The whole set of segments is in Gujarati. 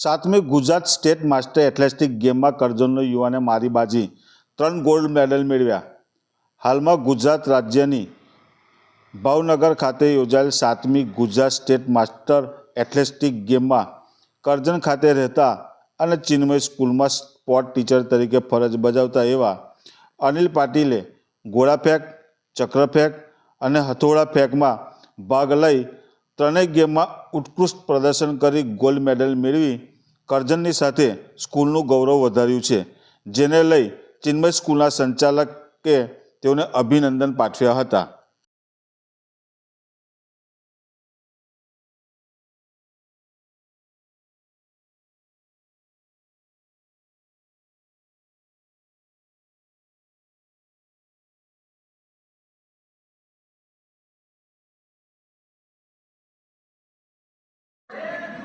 સાતમી ગુજરાત સ્ટેટ માસ્ટર એથ્લેટિક ગેમમાં કરજણનો યુવાને મારી બાજી. ત્રણ ગોલ્ડ મેડલ મેળવ્યા. હાલમાં ગુજરાત રાજ્યની ભાવનગર ખાતે યોજાયેલ સાતમી ગુજરાત સ્ટેટ માસ્ટર એથ્લેટિક ગેમમાં કરજણ ખાતે રહેતા અને ચિન્મય સ્કૂલમાં સ્પોર્ટ ટીચર તરીકે ફરજ બજાવતા એવા અનિલ પાટીલે ગોળાફેંક ચક્રફેંક અને હથોડા ફેંકમાં ભાગ લઈ ત્રણેય ગેમમાં ઉત્કૃષ્ટ પ્રદર્શન કરી ગોલ્ડ મેડલ મેળવી કરજણની સાથે સ્કૂલનું ગૌરવ વધાર્યું છે, જેને લઈ ચિન્મય સ્કૂલના સંચાલકે તેઓને અભિનંદન પાઠવ્યા હતા.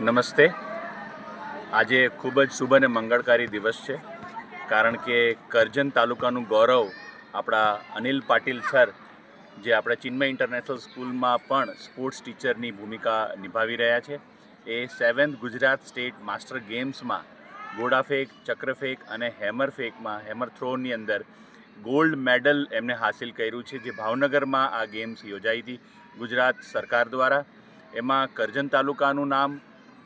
નમસ્તે. આજે ખૂબ જ શુભ અને મંગળકારી દિવસ છે, કારણ કે કરજણ તાલુકાનું ગૌરવ આપણા અનિલ પાટીલ સર, જે આપણા ચિન્મય ઇન્ટરનેશનલ સ્કૂલમાં પણ સ્પોર્ટ્સ ટીચરની ભૂમિકા નિભાવી રહ્યા છે, એ સેવન્થ ગુજરાત સ્ટેટ માસ્ટર ગેમ્સમાં ગોળાફેંક ચક્રફેંક અને હેમર ફેંકમાં, હેમર થ્રોની અંદર ગોલ્ડ મેડલ એમને હાસિલ કર્યું છે, જે ભાવનગરમાં આ ગેમ્સ યોજાઈ હતી ગુજરાત સરકાર દ્વારા. એમાં કરજણ તાલુકાનું નામ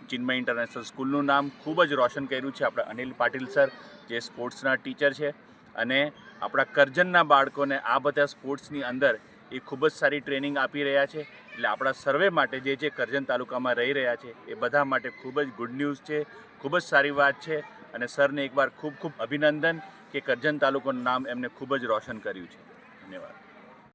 ચિન્મય ઇન્ટરનેશનલ સ્કૂલનું નામ ખૂબ જ રોશન કર્યું છે આપણા અનિલ પાટીલ સર, જે સ્પોર્ટ્સના ટીચર છે. અને આપણા કરજનના બાળકોને આ બધા સ્પોર્ટ્સની અંદર એ ખૂબ જ સારી ટ્રેનિંગ આપી રહ્યા છે. એટલે આપણા સર્વે માટે જે જે કરજણ તાલુકામાં રહી રહ્યા છે, એ બધા માટે ખૂબ જ ગુડ ન્યૂઝ છે, ખૂબ જ સારી વાત છે. અને સરને એકવાર ખૂબ ખૂબ અભિનંદન કે કરજણ તાલુકાનું નામ એમને ખૂબ જ રોશન કર્યું છે. ધન્યવાદ.